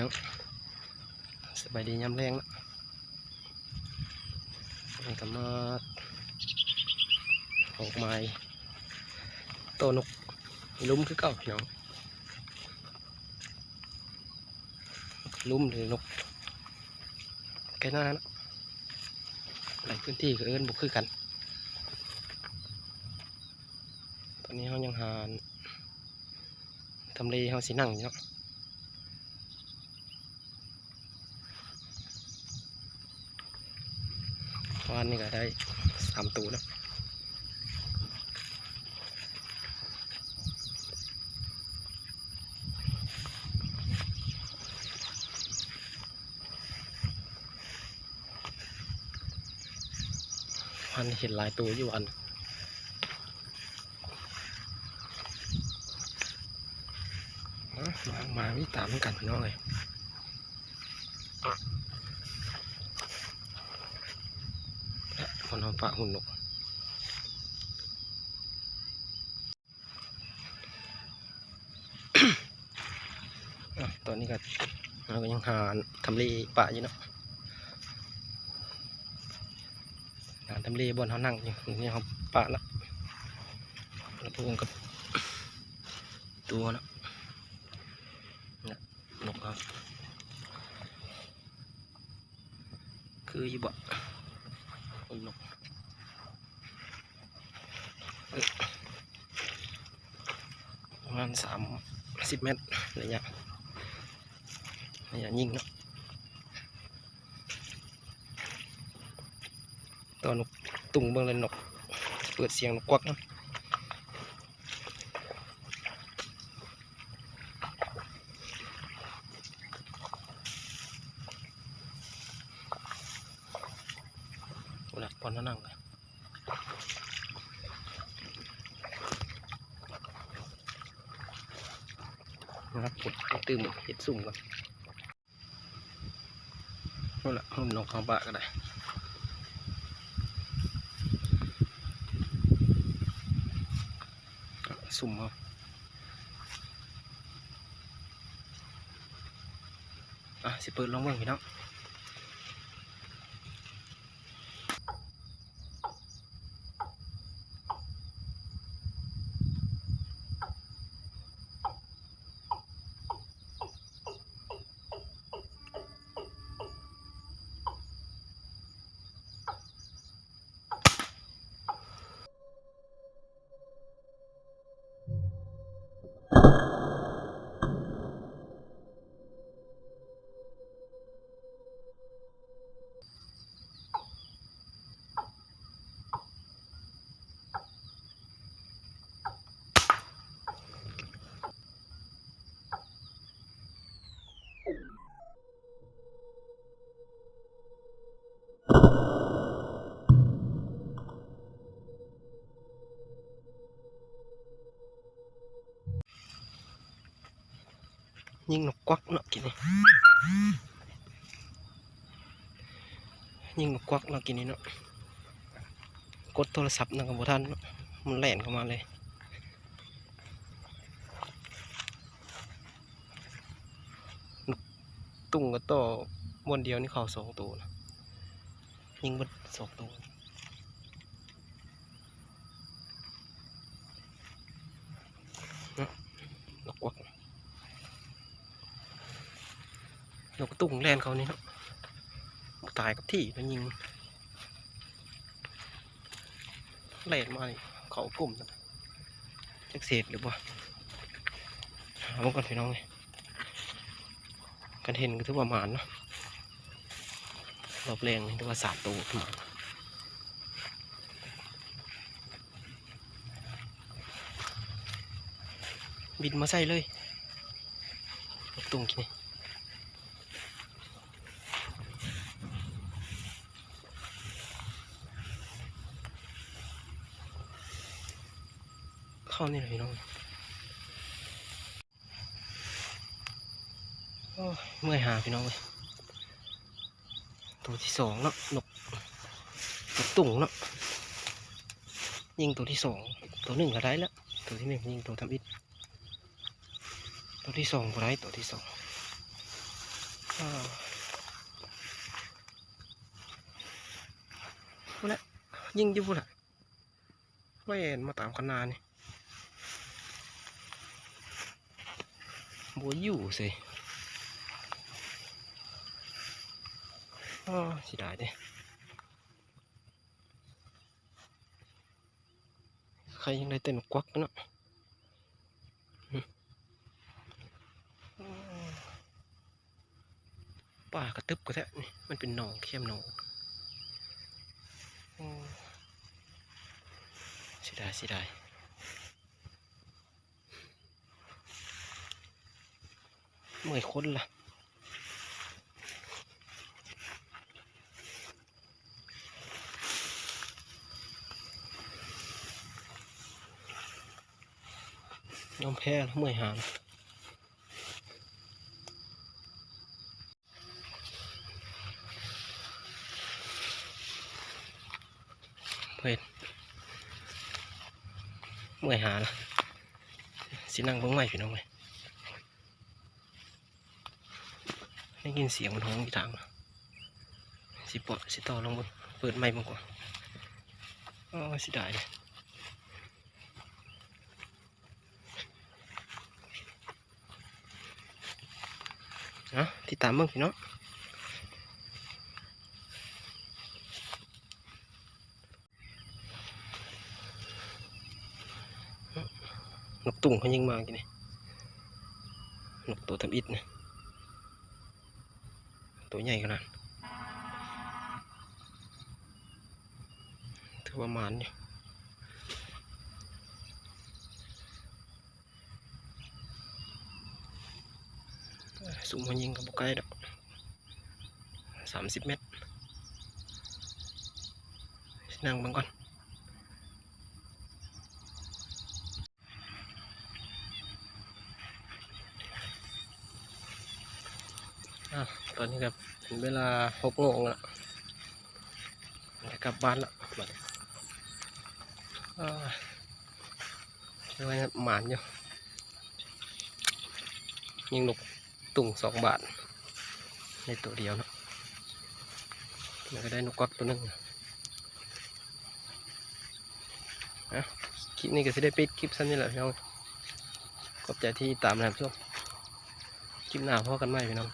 น้องสบายดียามแรงนะมันก็มาออกไม้โตนกลุ้มคือเก่าพี่น้องลุ้มหรือนกแค่นั้นนะหลายพื้นที่ก็เอิ้นบุกคือกัน ตอนนี้เขายังหาทำเลเขาสินั่งอยู่เนาะ วันนี้ก็ได้สามตัวแล้ววันเห็นหลายตัวอยู่วันมา มาวิตามกันน้องเลยและ คนเอาปะหุ่นนกตอนนี้ก็เราก็ยังหาทำเลปะอยู่เนาะหาทำเลบนเขานั่งอยู่นี่เขาปะแล้วแล้วพวกกับตัวเนาะนกครับคืออยู่บ่ โอ้ยนกประมาณสามสิบเมตรระยะระยะยิงเนาะตัวนกตุ่งเบิ่งเลยนก เปิดเสียงนกควักเนาะ กปอนนั่งเลยนะครับกดตืมเห็ดสุ่มก่อนนั่นแหละหุ่มนกเขาบะก็ได้สุ่มเอาอะสิเปิดลองเบิ่งพี่น้อง ยิงนก ควักเนาะกินนี่ยิงนควักเนาะกินนี่เนาะกดโทรศัพท์นะกับท่านมันแล่นเข้ามาเลยตุ้งกับต่อบนเดียวนี่เขาสองตัวนะยิงบนสองตัวนะนกควักน กตุ้งแลนเขานี่เนาะตายกับที่มันยิงแลนมานี่เขากลุ่มนะจักเศษหรือเปล่าเอามาก่อนพี่น้องเลยกันเห็นก็ถือว่าหมานเนาะรอบแรงถือว่าสามตัวหมานบินมาใส่เลยตุ้งกิน เข้านี่เลยพี่น้องเมื่อยหาพี่น้องเลยตัวที่สองเนาะนกนกตุ่งเนาะยิงตัวที่สองตัวหนึ่งก็ได้แล้วตัวที่หนึ่งยิงตัวทำอิดตัวที่สองก็ได้ตัวที่สองพูดละยิงยู่พูดละเว้นมาตามขนาดนี่ บัวอยู่สิอ๋อสิได้เด้ใครยังได้เต้นกวักเนาะป่ากระตึบกระแทะนี่มันเป็นหนองเข้มหนองเสียดายเสียดาย เมื่อยคนล่ะยอมแพ้เมื่อยหามเพื่อนเมื่อยหาละสินั่งเบิ่งใหม่พี่น้องไหม ได้ยินเสียงมันห้องอยู่ทางน่ะสิปอดสิต่อลงบิ่งเปิดไม้บ้างกว่าอ๋อสิได้เลยนาะติดตามเบิ่งพี่น้องนกตุ่งเขายิงมากินนี่นกตัวทำอิดเนี่ย ตัวใหญ่ขนาดถือว่าหมานอยู่สุ่มเขายิงกับบุกไก่ดอกสามสิบเมตรนั่งเบังก่อน อะ ตอนนี้ครับถึงเวลาหกโมงแล้วจะกลับบ้านแล้วบัดนี้อ่าเรียกว่าหมานอยู่ยิงนกตุ่งสองบาท ในตัวเดียวนะแล้วก็ได้นกกักตัวหนึงอะคลิปนี้ก็จะได้ปิดคลิปสั้นนี่แหละพี่น้องขอบใจที่ตามนะครับทุกคลิปหน้าพอกันไหมพี่น้อง